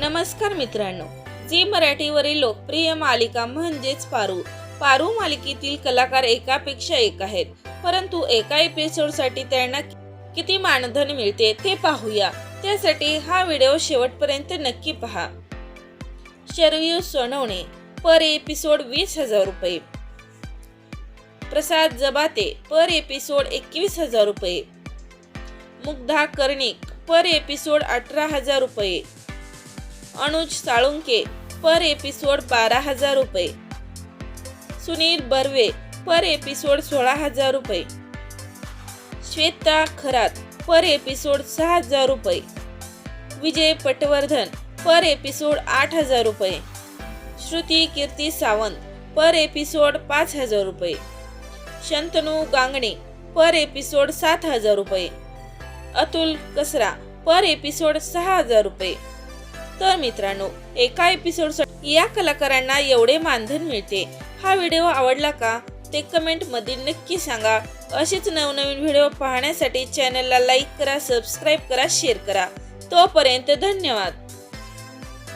नमस्कार मित्रांनो जी मराठीवरील लोकप्रिय मालिका म्हणजेच पारू. पारू मालिकेतील कलाकार एकापेक्षा एक आहेत परंतु एका एपिसोडसाठी त्यांना किती मानधन मिळते ते पाहूया. त्यासाठी हा व्हिडिओ शेवटपर्यंत नक्की पहा. शरयू सोनवणे पर एपिसोड वीस हजार रुपये. प्रसाद जबाते पर एपिसोड एकवीस हजार रुपये. मुग्धा कर्णिक पर एपिसोड अठरा हजार रुपये. अनुज साळुंके पर एपिसोड बारा हजार रुपये. सुनील बर्वे पर एपिसोड सोळा हजार रुपये. श्वेता खरात पर एपिसोड सहा हजार रुपये. विजय पटवर्धन पर एपिसोड आठ हजार रुपये. श्रुती कीर्ती सावंत पर एपिसोड पाच हजार रुपये. शंतनू गांगणे पर एपिसोड सात हजार रुपये. अतुल कसरा पर एपिसोड सहा हजार रुपये. तर मित्रांनो एका एपिसोड या कलाकारांना एवढे मानधन मिळते. हा व्हिडिओ आवडला का? ते कमेंट नक्की सांगा. असेच नवनवीन व्हिडिओ पाहण्यासाठी चॅनलला लाईक करा सबस्क्राईब करा शेअर करा. तोपर्यंत धन्यवाद.